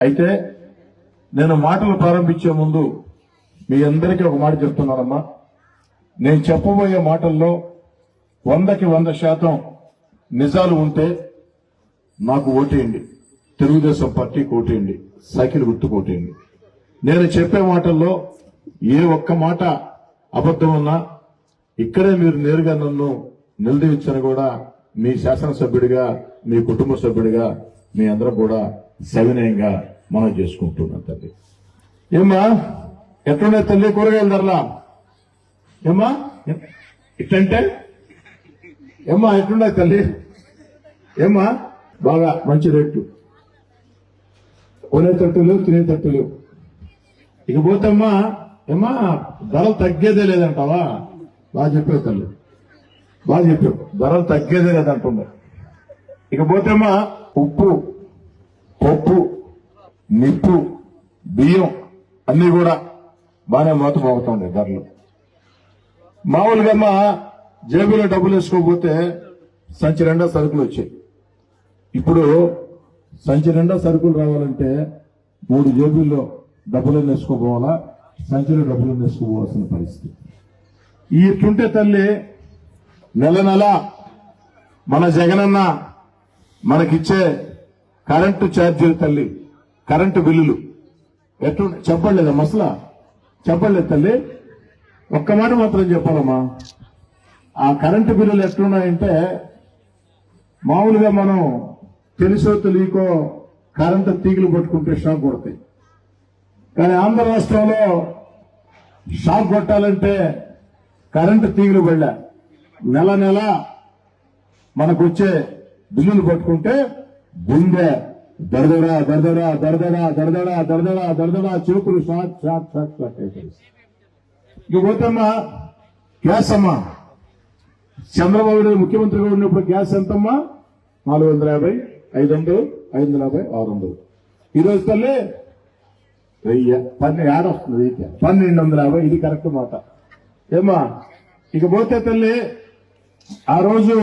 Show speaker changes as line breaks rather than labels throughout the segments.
అయితే నేను మాటలు ప్రారంభించే ముందు మీ అందరికీ ఒక మాట చెప్తున్నానమ్మా. నేను చెప్పబోయే మాటల్లో వందకి వంద శాతం నిజాలు ఉంటే నాకు ఓటేయండి. తెలుగుదేశం పార్టీకి ఓటేయండి. సైకిల్ గుర్తుకు ఓటేయండి. నేను చెప్పే మాటల్లో ఏ ఒక్క మాట అబద్ధం ఉన్నా ఇక్కడే మీరు నేరుగా నన్ను నిలదీవించని కూడా మీ శాసనసభ్యుడిగా మీ కుటుంబ సభ్యుడిగా మీ అందరూ కూడా సవినయంగా మనం చేసుకుంటున్నాం తల్లి. ఏమ్మా? ఎట్లున్నాయి తల్లి కూరగాయల ధరలా? ఏమ్మా? ఇట్టంటే? ఏమ్మా ఎట్లున్నాయి తల్లి? ఏమ్మా? బాగా మంచి రేట్లు కొనే తట్టు లేవు తినే తట్టు లేవు ఇక పోతమ్మా ఏమ్మా ధరలు తగ్గేదే లేదంటావా? బాగా చెప్పావు తల్లి. బాగా చెప్పావు. ధరలు తగ్గేదే లేదంటుండే. ఇక పోతేమ్మా ఉప్పు. నిప్పు బియ్యం అన్ని కూడా బాగానే మూత మోగుతుండే ధరలు. మామూలుగా అమ్మ జేబులో డబ్బులు వేసుకోకపోతే సంచి రెండో సరుకులు వచ్చాయి. ఇప్పుడు సంచి నిండా సరుకులు రావాలంటే మూడు జేబుల్లో డబ్బులు వేసుకోపోవాలా? సంచిలో డబ్బులు వేసుకోపోవాల్సిన పరిస్థితి. ఈ ఇట్లుంటే తల్లి నెల నెల మన జగనన్న మనకిచ్చే కరెంటు ఛార్జీలు తల్లి కరెంటు బిల్లులు. ఎట్లు చెప్పలేదా మసలా? చెప్పలేదు తల్లి. ఒక్క మాట మాత్రం చెప్పాలమ్మా. ఆ కరెంటు బిల్లులు ఎట్లున్నాయంటే మామూలుగా మనం తెలుసో తెలియకో కరెంటు తీగలు పట్టుకుంటే షాక్ కొడతాయి. కానీ ఆంధ్ర రాష్ట్రంలో షాక్ కొట్టాలంటే కరెంటు తీగలు పడలే. నెల నెల మనకు వచ్చే బిల్లులు పట్టుకుంటే బుందే దడదడా దడదడా దడదడా దడదడా దడదడా దడదడా చెవుకులు షాక్ షాక్ షాక్ షాక్ అయిపోయి ఇక పోతమ్మా గ్యాస్ అమ్మా. చంద్రబాబు నాయుడు ముఖ్యమంత్రిగా ఉన్నప్పుడు గ్యాస్ ఎంతమ్మా? నాలుగు వందల యాభై ఐదు వందలు ఐదు వందల యాభై ఆరు వందలు ఈ తల్లి వెయ్యి పన్నె ఏడొస్తుంది వెయ్యి పన్నెండు వందల యాభై ఇది కరెక్ట్ మాట. ఏమా ఇక పోతే తల్లి ఆ రోజు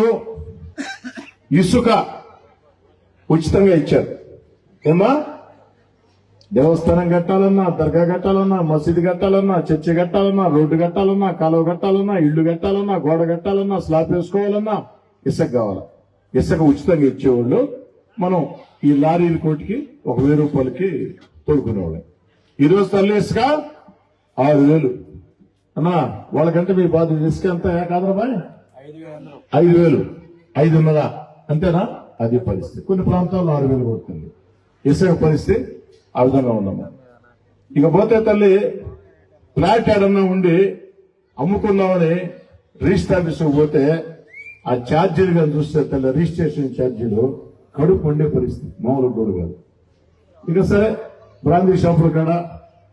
ఇసుక ఉచితంగా ఇచ్చారు. ఏమా దేవస్థానం కట్టాలన్నా దర్గా కట్టాలన్నా మసీదు కట్టాలన్నా చర్చి కట్టాలన్నా రోడ్డు కట్టాలన్నా కాలువ కట్టాలన్నా ఇల్లు కట్టాలన్నా గోడ కట్టాలన్నా స్లాబ్ వేసుకోవాలన్నా ఇసుక కావాలి. ఇసుక ఉచితంగా ఇచ్చేవాళ్ళు మనం ఈ లారీల కోటికి ఒక వెయ్యి రూపాయలకి తోడుకునేవాళ్ళం. ఈ రోజు తల్లి ఇసుక? ఆరు వేలు. అన్నా వాళ్ళకంటే మీ బాధ ఇసుక ఎంత? కాదరా ఐదు వేలు. ఐదున్నర. అంతేనా? అది పరిస్థితి. కొన్ని ప్రాంతాల్లో ఆరు వేలు కొడుతుంది. ఇసుక పరిస్థితి ఆ విధంగా ఉన్నాము ఇక పోతే తల్లి ఫ్లాట్ ఏడన్నా ఉండి అమ్ముకుందామని రిజిస్టర్ ఆఫీస్కి పోతే ఆ ఛార్జీలు కానీ చూస్తే తల్లి రిజిస్ట్రేషన్ ఛార్జీలు కడుపు ఉండే పరిస్థితి మామూలు కూడా కాదు. ఇక సరే బ్రాందీ షాపుల కాడ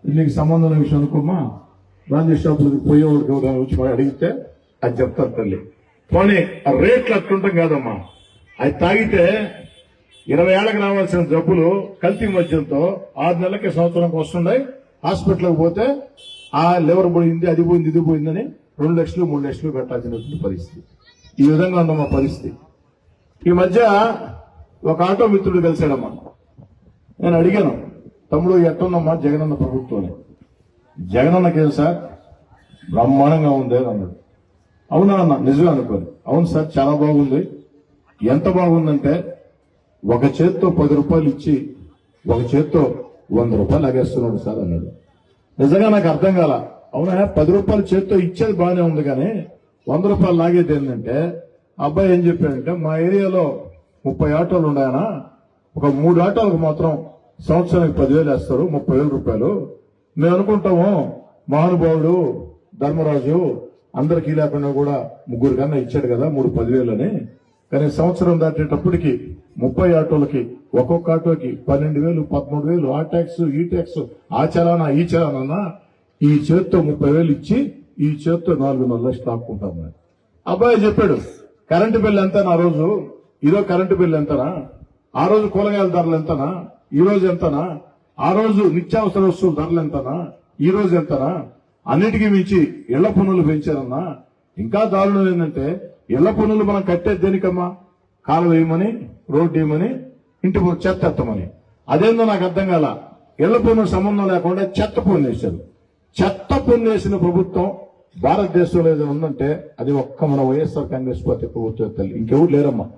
నీకు సంబంధం లేని విషయం అనుకోమా బ్రాందీ షాపులకు పోయేవాడికి ఎవరైనా వచ్చి అడిగితే అది చెప్తారు తల్లి. పోనీ ఆ రేట్లు అట్లుంటాం కాదమ్మా. అది తాగితే ఇరవై ఏళ్ళకి రావాల్సిన జబ్బులు కల్తీ మద్యంతో ఆరు నెలలకి సంవత్సరానికి వస్తున్నాయి. హాస్పిటల్కి పోతే ఆ లివర్ పోయింది అది పోయింది ఇది పోయిందని రెండు లక్షలు మూడు లక్షలు పెట్టాల్సినటువంటి పరిస్థితి. ఈ విధంగా ఉందమ్మా పరిస్థితి. ఈ మధ్య ఒక ఆటో మిత్రుడు కలిశాడమ్మా. నేను అడిగాను తమ్ముడు ఎట్టున్నమ్మా జగనన్న ప్రభుత్వం జగనన్నకేం సార్? బ్రహ్మాండంగా ఉంది అని అన్నాడు. అవునా అన్న నిజమే అనుకోని అవును సార్ చాలా బాగుంది. ఎంత బాగుందంటే ఒక చేత్తో పది రూపాయలు ఇచ్చి ఒక చేత్తో వంద రూపాయలు లాగేస్తున్నాడు సార్ అన్నాడు. నిజంగా నాకు అర్థం కాల. అవునా? పది రూపాయలు చేత్తో ఇచ్చేది బాగానే ఉంది కానీ వంద రూపాయలు లాగేది ఏంటంటే అబ్బాయి ఏం చెప్పాడంటే మా ఏరియాలో ముప్పై ఆటోలు ఉన్నాయనా? ఒక మూడు ఆటోలకు మాత్రం సంవత్సరానికి పదివేలు వేస్తారు ముప్పై వేల రూపాయలు. మేము అనుకుంటాము మహానుభావుడు ధర్మరాజు అందరికీ లేకుండా కూడా ముగ్గురు కన్నా ఇచ్చాడు కదా మూడు పదివేలు అని. కానీ సంవత్సరం దాటేటప్పటికి ముప్పై ఆటోలకి ఒక్కొక్క ఆటోకి పన్నెండు వేలు పదమూడు వేలు ఆ ట్యాక్స్ ఈ ట్యాక్స్ ఆ చలానా ఈ చలానా ఈ చేత్తో ముప్పై వేలు ఇచ్చి ఈ చేత్తో నాలుగున్నర లక్షలు ఆపుకుంటాం అబ్బాయి చెప్పాడు కరెంటు బిల్లు ఎంతనా ఆ రోజు? ఈరోజు కరెంటు బిల్లు ఎంతనా? ఆ రోజు కూరగాయల ధరలు ఎంతనా? ఈ రోజు ఎంతనా? ఆ రోజు నిత్యావసర వస్తువుల ధరలు ఎంతనా? ఈ రోజు ఎంతనా? అన్నిటికీ మించి ఇళ్ళ పన్నులు పెంచారన్నా. ఇంకా దారుణం ఏంటంటే ఇళ్ళ పన్నులు మనం కట్టేది దేనికమ్మా? కాలువ వేయమని రోడ్డు వేయమని ఇంటి ముందు చెత్త ఎత్తమని అదేందో నాకు అర్థం కాల. ఇళ్ళ పనులు సంబంధం లేకుండా చెత్త పన్ను వేశారు చెత్త పన్ను వేసిన ప్రభుత్వం భారతదేశంలో ఏదైనా ఉందంటే అది ఒక్క మన వైఎస్ఆర్ కాంగ్రెస్ పార్టీ ప్రభుత్వం తల్లి. ఇంకెవరు లేరమ్మా?